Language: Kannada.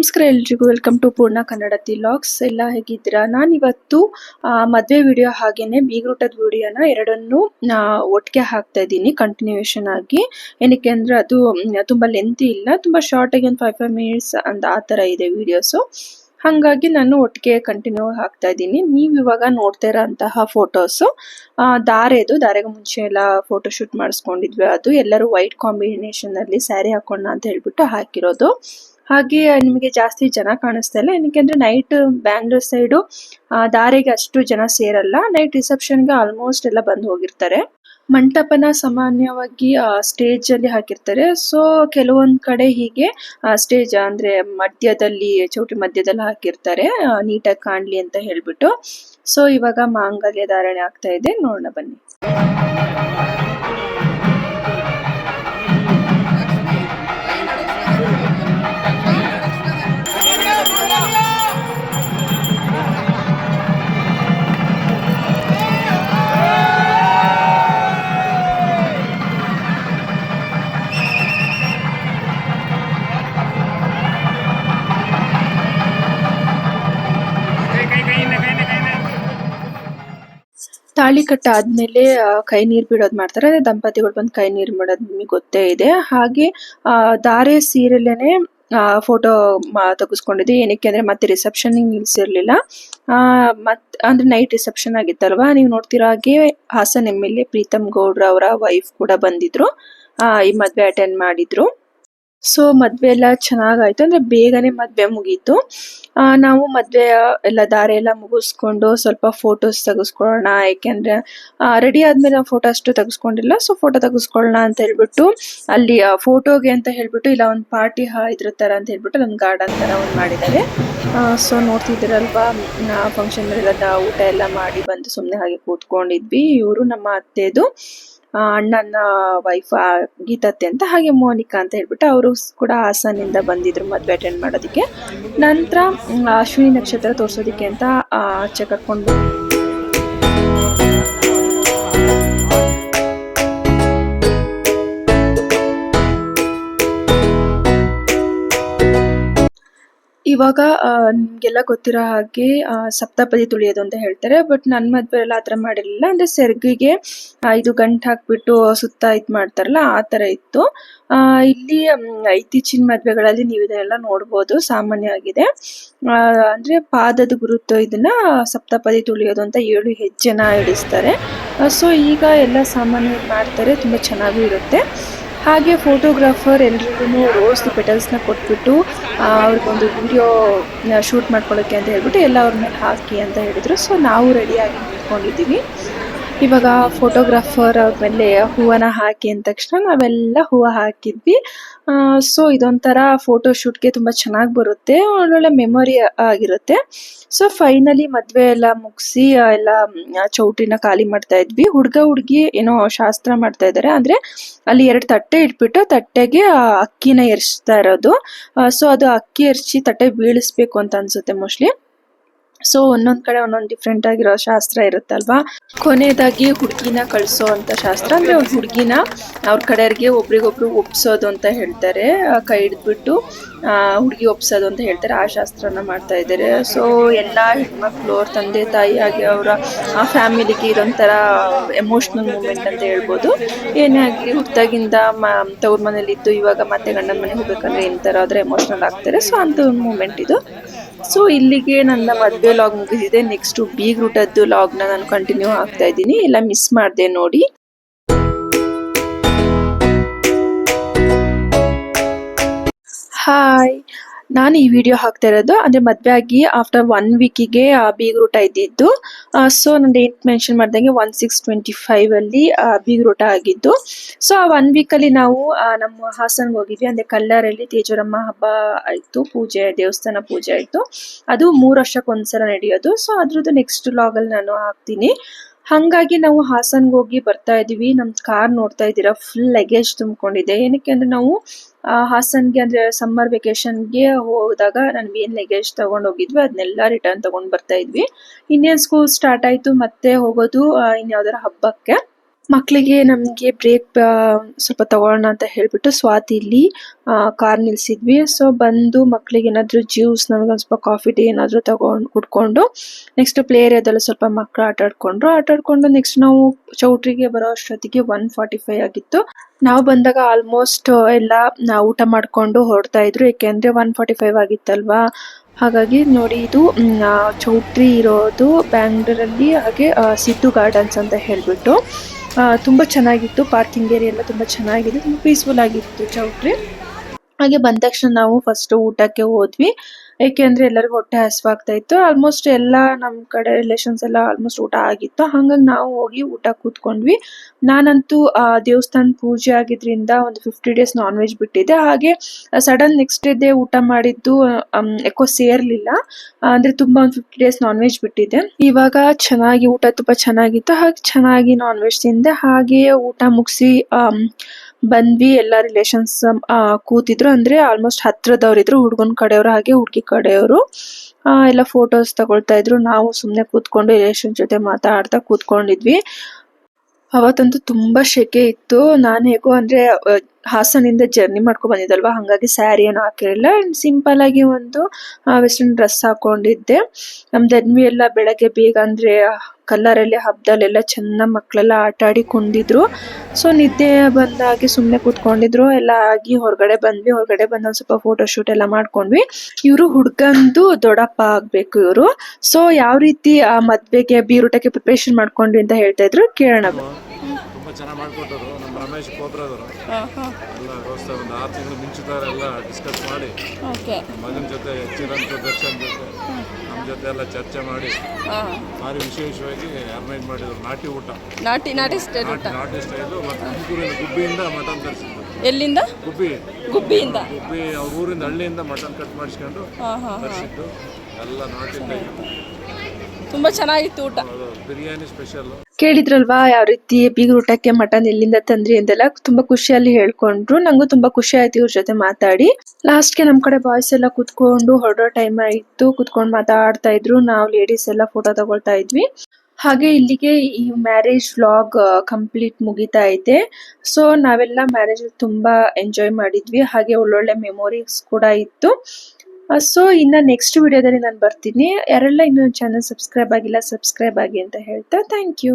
ನಮಸ್ಕಾರ ಎಲ್ರಿಗೂ. ವೆಲ್ಕಮ್ ಟು ಪೂರ್ಣ ಕನ್ನಡತಿ ಲಾಗ್ಸ್ ಎಲ್ಲ ಹೇಗಿದ್ದೀರಾ? ನಾನಿವತ್ತು ಮದುವೆ ವಿಡಿಯೋ ಹಾಗೇನೆ ಬೀಗ್ರೂಟದ ವಿಡಿಯೋನ ಎರಡನ್ನು ಒಟ್ಟಿಗೆ ಹಾಕ್ತಾ ಇದ್ದೀನಿ ಕಂಟಿನ್ಯೂಯೇಷನ್ ಆಗಿ. ಏನಕ್ಕೆ ಅಂದರೆ ಅದು ತುಂಬ ಲೆಂತಿ ಇಲ್ಲ. ತುಂಬಾ ಶಾರ್ಟ್ ಆಗಿ ಒಂದು ಫೈವ್ ಫೈವ್ ಮಿನಿಟ್ಸ್ ಅಂತ ಆ ಥರ ಇದೆ ವಿಡಿಯೋಸು ಹಾಗಾಗಿ ನಾನು ಒಟ್ಟಿಗೆ ಕಂಟಿನ್ಯೂ ಹಾಕ್ತಾ ಇದ್ದೀನಿ. ನೀವು ಇವಾಗ ನೋಡ್ತಾ ಇರೋಂತಹ ಫೋಟೋಸು ದಾರೆದು ದಾರೆಗೆ ಮುಂಚೆ ಎಲ್ಲ ಫೋಟೋ ಶೂಟ್ ಮಾಡಿಸ್ಕೊಂಡಿದ್ವಿ ಅದು. ಎಲ್ಲರೂ ವೈಟ್ ಕಾಂಬಿನೇಷನ್ ಅಲ್ಲಿ ಸ್ಯಾರಿ ಹಾಕೋಣ ಅಂತ ಹೇಳ್ಬಿಟ್ಟು ಹಾಕಿರೋದು. ಹಾಗೆ ನಿಮಗೆ ಜಾಸ್ತಿ ಜನ ಕಾಣಿಸ್ತಾ ಇಲ್ಲ. ಏನಕ್ಕೆಂದ್ರೆ ನೈಟ್ ಬ್ಯಾಂಗ್ಳೂರ್ ಸೈಡು ದಾರೆಗೆ ಅಷ್ಟು ಜನ ಸೇರಲ್ಲ. ನೈಟ್ ರಿಸೆಪ್ಷನ್ಗೆ ಆಲ್ಮೋಸ್ಟ್ ಎಲ್ಲ ಬಂದು ಹೋಗಿರ್ತಾರೆ. ಮಂಟಪನ ಸಾಮಾನ್ಯವಾಗಿ ಸ್ಟೇಜ್ ಅಲ್ಲಿ ಹಾಕಿರ್ತಾರೆ. ಸೊ ಕೆಲವೊಂದ್ ಕಡೆ ಹೀಗೆ ಸ್ಟೇಜ್ ಅಂದ್ರೆ ಮಧ್ಯದಲ್ಲಿ ಚೌಟಿ ಮಧ್ಯದಲ್ಲಿ ಹಾಕಿರ್ತಾರೆ. ನೀಟಾಗಿ ಕಾಣ್ಲಿ ಅಂತ ಹೇಳ್ಬಿಟ್ಟು. ಸೊ ಇವಾಗ ಮಾಂಗಲ್ಯ ಧಾರಣೆ ಆಗ್ತಾ ಇದೆ. ನೋಡೋಣ ಬನ್ನಿ. ತಾಳಿ ಕಟ್ಟಾದ್ಮೇಲೆ ಆ, ಕೈ ನೀರ್ ಬಿಡೋದ್ ಮಾಡ್ತಾರೆ. ದಂಪತಿಗಳು ಬಂದು ಕೈ ನೀರ್ ಬಿಡೋದ್ ನಿಮಗೆ ಗೊತ್ತೇ ಇದೆ. ಹಾಗೆ ಆ, ಧಾರೆ ಸೀರೆಲೇನೆ ಫೋಟೋ ತೆಗೆಸ್ಕೊಂಡಿದ್ದೆ ಏನಕ್ಕೆ ಅಂದ್ರೆ ಮತ್ತೆ ರಿಸೆಪ್ಷನ್ ನಿಲ್ಸಿರ್ಲಿಲ್ಲ. ಆ ಮತ್ ಅಂದ್ರೆ ನೈಟ್ ರಿಸೆಪ್ಷನ್ ಆಗಿತ್ತಲ್ವಾ? ನೀವು ನೋಡ್ತಿರೋ ಹಾಗೆ Hassan M L A Preetham ಗೌಡ್ರ ಅವರ ವೈಫ್ ಕೂಡ ಬಂದಿದ್ರು. ಆ, ಈ ಮದ್ವೆ ಅಟೆಂಡ್ ಮಾಡಿದ್ರು. ಸೊ ಮದ್ವೆ ಎಲ್ಲ ಚೆನ್ನಾಗಾಯ್ತು. ಅಂದ್ರೆ ಬೇಗನೆ ಮದ್ವೆ ಮುಗೀತು. ನಾವು ಮದ್ವೆ ಎಲ್ಲ ದಾರೆ ಎಲ್ಲ ಮುಗಿಸ್ಕೊಂಡು ಸ್ವಲ್ಪ ಫೋಟೋಸ್ ತೆಗೆಸ್ಕೊಳ್ಳೋಣ. ಯಾಕೆಂದ್ರೆ ರೆಡಿ ಆದ್ಮೇಲೆ ನಾವು ಫೋಟೋ ಅಷ್ಟು ತೆಗೆಸ್ಕೊಂಡಿಲ್ಲ. ಸೊ ಫೋಟೋ ತೆಗೆಸ್ಕೊಳ್ಳೋಣ ಅಂತ ಹೇಳ್ಬಿಟ್ಟು, ಅಲ್ಲಿ ಫೋಟೋಗೆ ಅಂತ ಹೇಳ್ಬಿಟ್ಟು ಇಲ್ಲ, ಒಂದು ಪಾರ್ಟಿ ಇದ್ರ ತರ ಅಂತ ಹೇಳ್ಬಿಟ್ಟು ಒಂದು ಗಾರ್ಡನ್ ತರ ಒಂದು ಮಾಡಿದ್ದಾರೆ. ಸೊ ನೋಡ್ತಿದ್ದೀರಲ್ವಾ ಫಂಕ್ಷನ್ ಎಲ್ಲ ಊಟ ಎಲ್ಲ ಮಾಡಿ ಬಂದು ಸುಮ್ಮನೆ ಹಾಗೆ ಕೂತ್ಕೊಂಡಿದ್ವಿ. ಇವರು ನಮ್ಮ ಅತ್ತೆದು. ಅಣ್ಣನ ವೈಫ್ ಗೀತತ್ತೆ ಅಂತ ಹಾಗೆ ಮೋನಿಕಾ ಅಂತ ಹೇಳ್ಬಿಟ್ಟು ಅವರು ಕೂಡ ಹಾಸನಿಂದ ಬಂದಿದ್ರು ಮದ್ವೆ ಅಟೆಂಡ್ ಮಾಡೋದಕ್ಕೆ. ನಂತರ ಅಶ್ವಿನಿ ನಕ್ಷತ್ರ ತೋರಿಸೋದಿಕ್ಕೆ ಅಂತ ಕರ್ಕೊಂಡು. ಇವಾಗ ನಿಮಗೆಲ್ಲ ಗೊತ್ತಿರೋ ಹಾಗೆ ಆ, ಸಪ್ತಪದಿ ತುಳಿಯೋದು ಅಂತ ಹೇಳ್ತಾರೆ. ಬಟ್ ನನ್ನ ಮದುವೆ ಎಲ್ಲ ಥರ ಮಾಡಿರಲಿಲ್ಲ. ಅಂದರೆ ಸೆರ್ಗಿಗೆ ಆ, ಇದು ಗಂಟು ಹಾಕ್ಬಿಟ್ಟು ಸುತ್ತ ಇದು ಮಾಡ್ತಾರಲ್ಲ ಆ ಥರ ಇತ್ತು. ಇಲ್ಲಿ ಇತ್ತೀಚಿನ ಮದುವೆಗಳಲ್ಲಿ ನೀವು ಇದನ್ನೆಲ್ಲ ನೋಡ್ಬೋದು. ಸಾಮಾನ್ಯವಾಗಿದೆ. ಅಂದ್ರೆ ಪಾದದ ಗುರುತು ಇದನ್ನು ಸಪ್ತಪದಿ ತುಳಿಯೋದು ಅಂತ ಏಳು ಹೆಜ್ಜೆನ ಇಡಿಸ್ತಾರೆ. ಸೊ ಈಗ ಎಲ್ಲ ಸಾಮಾನ್ಯವಾಗಿ ಮಾಡ್ತಾರೆ. ತುಂಬ ಚೆನ್ನಾಗೂ ಇರುತ್ತೆ. ಹಾಗೆ ಫೋಟೋಗ್ರಾಫರ್ ಎಲ್ರಿಗೂ ರೋಸ್ ಪೆಟಲ್ಸ್ನ ಕೊಟ್ಬಿಟ್ಟು ಅವ್ರಿಗೊಂದು ವಿಡಿಯೋ ಶೂಟ್ ಮಾಡ್ಕೊಳ್ಳೋಕ್ಕೆ ಅಂತ ಹೇಳ್ಬಿಟ್ಟು ಎಲ್ಲ ಅವ್ರ ಮೇಲೆ ಹಾಕಿ ಅಂತ ಹೇಳಿದ್ರು. ಸೊ ನಾವು ರೆಡಿಯಾಗಿ ನಿಂತ್ಕೊಂಡಿದ್ದೀವಿ. ಇವಾಗ ಫೋಟೋಗ್ರಾಫರ್ ಮೇಲೆ ಹೂವನ್ನ ಹಾಕಿ ಅಂದ ತಕ್ಷಣ ನಾವೆಲ್ಲ ಹೂವು ಹಾಕಿದ್ವಿ. ಸೊ ಇದೊಂಥರ ಫೋಟೋ ಶೂಟ್ಗೆ ತುಂಬಾ ಚೆನ್ನಾಗಿ ಬರುತ್ತೆ. ಒಳ್ಳೊಳ್ಳೆ ಮೆಮೊರಿ ಆಗಿರುತ್ತೆ. ಸೊ ಫೈನಲಿ ಮದುವೆ ಎಲ್ಲ ಮುಗಿಸಿ ಎಲ್ಲ ಚೌಟಿನ ಖಾಲಿ ಮಾಡ್ತಾ ಇದ್ವಿ. ಹುಡುಗ ಹುಡುಗಿ ಏನೋ ಶಾಸ್ತ್ರ ಮಾಡ್ತಾ ಇದ್ದಾರೆ ಅಂದ್ರೆ ಅಲ್ಲಿ ಎರಡು ತಟ್ಟೆ ಇಟ್ಬಿಟ್ಟು ತಟ್ಟೆಗೆ ಅಕ್ಕಿನ ಎರ್ಚ್ತಾ ಇರೋದು. ಸೊ ಅದು ಅಕ್ಕಿ ಎರ್ಚಿ ತಟ್ಟೆ ಬೀಳಿಸ್ಬೇಕು ಅಂತ ಅನ್ಸುತ್ತೆ ಮೋಸ್ಟ್ಲಿ ಸೊ ಒಂದೊಂದ್ ಕಡೆ ಒಂದೊಂದ್ ಡಿಫ್ರೆಂಟ್ ಆಗಿರೋ ಶಾಸ್ತ್ರ ಇರುತ್ತಲ್ವಾ? ಕೊನೆಯದಾಗಿ ಹುಡುಗಿನ ಕಳ್ಸೋ ಅಂತ ಶಾಸ್ತ್ರ. ಅಂದ್ರೆ ಹುಡುಗಿನ ಅವ್ರ ಕಡೆಯವ್ರಿಗೆ ಒಬ್ರಿಗೊಬ್ರು ಒಪ್ಸೋದು ಅಂತ ಹೇಳ್ತಾರೆ. ಕೈ ಹಿಡಿದ್ಬಿಟ್ಟು ಹುಡುಗಿ ಒಪ್ಸೋದು ಅಂತ ಹೇಳ್ತಾರೆ. ಆ ಶಾಸ್ತ್ರನ ಮಾಡ್ತಾ ಇದ್ದಾರೆ. ಸೊ ಎಲ್ಲಾ ಹೆಣ್ಮಕ್ಳು ಅವ್ರ ತಂದೆ ತಾಯಿ ಹಾಗೆ ಅವರ ಫ್ಯಾಮಿಲಿಗೆ ಇದೊಂಥರ ಎಮೋಷನಲ್ ಮೂಮೆಂಟ್ ಅಂತ ಹೇಳ್ಬೋದು. ಏನೇ ಆಗಲಿ ಹುಟ್ಟಾಗಿಂದ ತವ್ರ ಮನೇಲಿ ಇದ್ದು ಇವಾಗ ಮತ್ತೆ ಗಂಡನ ಮನೆಗೆ ಹೋಗ್ಬೇಕಂದ್ರೆ ತರ ಆದ್ರೆ ಎಮೋಷನಲ್ ಆಗ್ತಾರೆ. ಸೊ ಅಂತ ಒಂದು ಮೂಮೆಂಟ್ ಇದು. ಸೊ ಇಲ್ಲಿಗೆ ನನ್ನ ಮದ್ವೆ ಲಾಗ್ ಮುಗಿದಿದೆ ನೆಕ್ಸ್ಟ್ ಬೀಗ್ ರೂಟದ್ದು ನ ನಾನು ಕಂಟಿನ್ಯೂ ಆಗ್ತಾ ಇದ್ದೀನಿ. ಎಲ್ಲ ಮಿಸ್ ಮಾಡಿದೆ ನೋಡಿ. ಹಾಯ್ ನಾನು ಈ ವಿಡಿಯೋ ಹಾಕ್ತಾ ಇರೋದು ಅಂದ್ರೆ ಮದ್ವೆ ಆಗಿ ಆಫ್ಟರ್ ಒನ್ ವೀಕಿಗೆ ಬೀಗ್ ರೂಟ ಇದ್ದಿದ್ದು. ಸೊ ನಾನು ಡೇಟ್ ಮೆನ್ಷನ್ ಮಾಡ್ದಂಗೆ ಒನ್ ಸಿಕ್ಸ್ ಟ್ವೆಂಟಿ ಫೈವ್ ಅಲ್ಲಿ ಆ, ಬೀಗ್ ರೂಟ ಆಗಿದ್ದು. ಸೊ ಆ ಒನ್ ವೀಕ್ ಅಲ್ಲಿ ನಾವು ನಮ್ಮ ಹಾಸನ್ಗೆ ಹೋಗಿದ್ವಿ. ಅಂದ್ರೆ ಕಲ್ಲಾರಲ್ಲಿ ತೇಜೋರಮ್ಮ ಹಬ್ಬ ಆಯ್ತು ಪೂಜೆ ದೇವಸ್ಥಾನ ಪೂಜೆ ಆಯ್ತು. ಅದು ಮೂರು ವರ್ಷಕ್ಕೊಂದ್ಸಲ ನಡೆಯೋದು. ಸೊ ಅದ್ರದ್ದು ನೆಕ್ಸ್ಟ್ ಲಾಗಲ್ಲಿ ನಾನು ಹಾಕ್ತೀನಿ. ಹಂಗಾಗಿ ನಾವು ಹಾಸನ್ಗೆ ಹೋಗಿ ಬರ್ತಾ ಇದೀವಿ ನಮ್ ಕಾರ್ ನೋಡ್ತಾ ಇದ್ದೀರಾ? ಫುಲ್ ಲಗೇಜ್ ತುಂಬಿಕೊಂಡಿದೆ. ಏನಕ್ಕೆ ಅಂದ್ರೆ ನಾವು ಹಾಸನ್ಗೆ ಅಂದ್ರೆ ಸಮ್ಮರ್ ವೆಕೇಶನ್ಗೆ ಹೋದಾಗ ನಾನು ಏನ್ ಲಗೇಜ್ ತಗೊಂಡ್ ಹೋಗಿದ್ವಿ. ಅದನ್ನೆಲ್ಲ ರಿಟರ್ನ್ ತಗೊಂಡ್ ಬರ್ತಾ ಇದ್ವಿ. ಇನ್ನೇನ್ ಸ್ಕೂಲ್ ಸ್ಟಾರ್ಟ್ ಆಯ್ತು. ಮತ್ತೆ ಹೋಗೋದು ಇನ್ಯಾವ್ದಾರ ಹಬ್ಬಕ್ಕೆ. ಮಕ್ಕಳಿಗೆ ನಮಗೆ ಬ್ರೇಕ್ ಸ್ವಲ್ಪ ತಗೊಳ್ಳೋಣ ಅಂತ ಹೇಳ್ಬಿಟ್ಟು ಸ್ವಾತಿ ಇಲ್ಲಿ ಕಾರ್ ನಿಲ್ಸಿದ್ವಿ. ಸೊ ಬಂದು ಮಕ್ಕಳಿಗೆ ಏನಾದರೂ ಜ್ಯೂಸ್ ನಮಗೊಂದು ಸ್ವಲ್ಪ ಕಾಫಿ ಟೀ ಏನಾದರೂ ತಗೊಂಡು, ಕುಡ್ಕೊಂಡು ನೆಕ್ಸ್ಟ್ ಪ್ಲೇ ಏರಿಯಾದಲ್ಲಿ ಸ್ವಲ್ಪ ಮಕ್ಕಳು ಆಟ ಆಡ್ಕೊಂಡ್ರು. ಆಟ ಆಡ್ಕೊಂಡು ನೆಕ್ಸ್ಟ್ ನಾವು ಚೌಟ್ರಿಗೆ ಬರೋ ಅಷ್ಟೊತ್ತಿಗೆ ಒನ್ ಫಾರ್ಟಿ ಫೈವ್ ಆಗಿತ್ತು. ನಾವು ಬಂದಾಗ ಆಲ್ಮೋಸ್ಟ್ ಎಲ್ಲ ಊಟ ಮಾಡಿಕೊಂಡು ಹೊರಡ್ತಾ ಇದ್ರು. ಯಾಕೆಂದ್ರೆ ಒನ್ ಫಾರ್ಟಿ ಫೈವ್ ಆಗಿತ್ತಲ್ವಾ? ಹಾಗಾಗಿ ನೋಡಿ ಇದು ಚೌಟ್ರಿ ಇರೋದು ಬ್ಯಾಂಗ್ಳೂರಲ್ಲಿ ಹಾಗೆ ಸಿದ್ದು ಗಾರ್ಡನ್ಸ್ ಅಂತ ಹೇಳ್ಬಿಟ್ಟು. ತುಂಬಾ ಚೆನ್ನಾಗಿತ್ತು ಪಾರ್ಕಿಂಗ್ ಏರಿಯಾ ಎಲ್ಲ ತುಂಬಾ ಚೆನ್ನಾಗಿದೆ ತುಂಬಾ ಪೀಸ್ಫುಲ್ ಆಗಿತ್ತು ಚೌಟ್ರಿ. ಹಾಗೆ ಬಂದ ತಕ್ಷಣ ನಾವು ಫಸ್ಟ್ ಊಟಕ್ಕೆ ಹೋದ್ವಿ. ಯಾಕೆಂದ್ರೆ ಎಲ್ಲರಿಗೂ ಹೊಟ್ಟೆ ಹಸಿವಾಗ್ತಾ ಇತ್ತು. ಆಲ್ಮೋಸ್ಟ್ ಎಲ್ಲ ನಮ್ ಕಡೆ ರಿಲೇಷನ್ಸ್ ಎಲ್ಲ ಆಲ್ಮೋಸ್ಟ್ ಊಟ ಆಗಿತ್ತು. ಹಂಗಾಗಿ ನಾವು ಹೋಗಿ ಊಟ ಕೂತ್ಕೊಂಡ್ವಿ. ನಾನಂತೂ, ಆ ದೇವಸ್ಥಾನ ಪೂಜೆ ಆಗಿದ್ರಿಂದ ಒಂದು ಫಿಫ್ಟಿ ಡೇಸ್ ನಾನ್ ವೆಜ್ ಬಿಟ್ಟಿದ್ದೆ. ಹಾಗೆ ಸಡನ್ ನೆಕ್ಸ್ಟ್ ಡೇ ಊಟ ಮಾಡಿದ್ದು ಯಾಕೋ ಸೇರ್ಲಿಲ್ಲ. ಅಂದ್ರೆ ತುಂಬಾ ಒಂದು ಫಿಫ್ಟಿ ಡೇಸ್ ನಾನ್ ವೆಜ್ ಬಿಟ್ಟಿದ್ದೆ. ಇವಾಗ ಚೆನ್ನಾಗಿ ಊಟ ತುಂಬಾ ಚೆನ್ನಾಗಿತ್ತು. ಹಾಗೆ ಚೆನ್ನಾಗಿ ನಾನ್ ವೆಜ್ ತಿಂದೆ. ಹಾಗೆ ಊಟ ಮುಗಿಸಿ ಬಂದ್ವಿ, ಎಲ್ಲ ರಿಲೇಷನ್ಸ್ ಕೂತಿದ್ರು. ಅಂದ್ರೆ ಆಲ್ಮೋಸ್ಟ್ ಹತ್ರದವ್ರು ಇದ್ರು, ಹುಡುಗನ ಕಡೆಯವರು ಹಾಗೆ ಹುಡುಗಿ ಕಡೆಯವರು. ಎಲ್ಲ ಫೋಟೋಸ್ ತಗೊಳ್ತಾ ಇದ್ರು. ನಾವು ಸುಮ್ನೆ ಕೂತ್ಕೊಂಡು ರಿಲೇಷನ್ ಜೊತೆ ಮಾತಾಡ್ತಾ ಕೂತ್ಕೊಂಡಿದ್ವಿ. ಅವತ್ತಂತೂ ತುಂಬಾ ಶೆಕೆ ಇತ್ತು. ನಾನು ಹೇಗೋ ಅಂದ್ರೆ ಹಾಸನಿಂದ ಜರ್ನಿ ಮಾಡ್ಕೊಂಡ್ ಬಂದಿದ್ದಲ್ವಾ? ಹಂಗಾಗಿ ಸ್ಯಾರಿ ಏನು ಹಾಕಿರಲಿಲ್ಲ. ಸಿಂಪಲ್ ಆಗಿ ಒಂದು ವೆಸ್ಟರ್ನ್ ಡ್ರೆಸ್ ಹಾಕೊಂಡಿದ್ದೆ. ನಮ್ ಧನ್ವಿ ಎಲ್ಲ ಬೆಳಗ್ಗೆ ಬೇಗ ಅಂದ್ರೆ ಕಲ್ಲರಲ್ಲಿ ಹಬ್ಬದಲ್ಲೆಲ್ಲ ಚೆನ್ನ ಮಕ್ಕಳೆಲ್ಲ ಆಟ ಆಡಿ ಕುಂದಿದ್ರು. ಸೊ ನಿದ್ದೆ ಬಂದಾಗಿ ಸುಮ್ಮನೆ ಕೂತ್ಕೊಂಡಿದ್ರು. ಎಲ್ಲ ಆಗಿ ಹೊರಗಡೆ ಬಂದ್ವಿ. ಹೊರಗಡೆ ಬಂದು ಒಂದ್ ಸ್ವಲ್ಪ ಫೋಟೋ ಶೂಟ್ ಎಲ್ಲ ಮಾಡ್ಕೊಂಡ್ವಿ. ಇವರು ಹುಡ್ಗಂದು ದೊಡ್ಡಪ್ಪ ಆಗ್ಬೇಕು ಇವರು. ಸೊ ಯಾವ ರೀತಿ, ಆ, ಮದುವೆಗೆ, ಬೀರೂಟಕ್ಕೆ ಪ್ರಿಪರೇಷನ್ ಮಾಡ್ಕೊಂಡ್ವಿ ಅಂತ ಹೇಳ್ತಾ ಇದ್ರು, ಕೇಳೋಣ ರಮೇಶ್ ಕೋಬ್ರದವರು ಎಲ್ಲ ವ್ಯವಸ್ಥೆ ಒಂದು ಆರು ತಿಂಗಳು ಮುಂಚಿತವ್ರು ಎಲ್ಲ ಡಿಸ್ಕಸ್ ಮಾಡಿ. ಓಕೆ. ಮಗನ ಜೊತೆ ಚಿರಂತ ದರ್ಶನ್ ಜೊತೆ ನಮ್ಮ ಜೊತೆ ಎಲ್ಲ ಚರ್ಚೆ ಮಾಡಿ. ಭಾರಿ ವಿಶೇಷವಾಗಿ ಅರೇಂಜ್ ಮಾಡಿದ್ರು. ನಾಟಿ ಊಟ. ನಾಟಿ ನಾಟಿ ಸ್ಟೈಲ್ ಊಟ. ನಾಟಿ ಸ್ಟೈಲು ಮತ್ತು ತುಮಕೂರಿನ ಗುಬ್ಬಿಯಿಂದ ಮಟನ್ ತರಿಸಿದ್ರು. ಎಲ್ಲಿಂದ? ಗುಬ್ಬಿ. ಗುಬ್ಬಿಯಿಂದ. ಗುಬ್ಬಿ ಅವ್ರ ಊರಿಂದ ಹಳ್ಳಿಯಿಂದ ಮಟನ್ ಕಟ್ ಮಾಡಿಸ್ಕೊಂಡು ತರಿಸಿದ್ದು. ಎಲ್ಲ ನಾಟಿ ತುಂಬ ಚೆನ್ನಾಗಿತ್ತು ಊಟ. ಬಿರಿಯಾನಿ ಸ್ಪೆಷಲ್ಲು ಕೇಳಿದ್ರಲ್ವಾ, ಯಾವ ರೀತಿ ಬೀಗ್ರ ಊಟಕ್ಕೆ ಮಟನ್ ಎಲ್ಲಿಂದ ತಂದ್ರಿ ಅಂತೆಲ್ಲ ತುಂಬಾ ಖುಷಿಯಲ್ಲಿ ಹೇಳ್ಕೊಂಡ್ರು. ನಂಗೂ ತುಂಬಾ ಖುಷಿ ಆಯ್ತು ಇವ್ರ ಜೊತೆ ಮಾತಾಡಿ. ಲಾಸ್ಟ್ಗೆ ನಮ್ ಕಡೆ ಬಾಯ್ಸ್ ಎಲ್ಲ ಕುತ್ಕೊಂಡು ಹೊರಡೋ ಟೈಮ್ ಆಯ್ತು. ಕುತ್ಕೊಂಡು ಮಾತಾಡ್ತಾ ಇದ್ರು. ನಾವು ಲೇಡೀಸ್ ಎಲ್ಲ ಫೋಟೋ ತಗೊಳ್ತಾ ಇದ್ವಿ. ಹಾಗೆ ಇಲ್ಲಿಗೆ ಈ ಮ್ಯಾರೇಜ್ ವ್ಲಾಗ್ ಕಂಪ್ಲೀಟ್ ಮುಗಿತಾ ಐತೆ. ಸೊ ನಾವೆಲ್ಲ ಮ್ಯಾರೇಜ್ ತುಂಬಾ ಎಂಜಾಯ್ ಮಾಡಿದ್ವಿ. ಹಾಗೆ ಒಳ್ಳೊಳ್ಳೆ ಮೆಮೊರೀಸ್ ಕೂಡ ಇತ್ತು. ಸೊ ಇನ್ನ ನೆಕ್ಸ್ಟ್ ವಿಡಿಯೋದಲ್ಲಿ ನಾನು ಬರ್ತೀನಿ. ಯಾರೆಲ್ಲ ಇನ್ನೊಂದು ಚಾನಲ್ ಸಬ್ಸ್ಕ್ರೈಬ್ ಆಗಿಲ್ಲ ಸಬ್ಸ್ಕ್ರೈಬ್ ಆಗಿ ಅಂತ ಹೇಳ್ತಾ ಥ್ಯಾಂಕ್ ಯು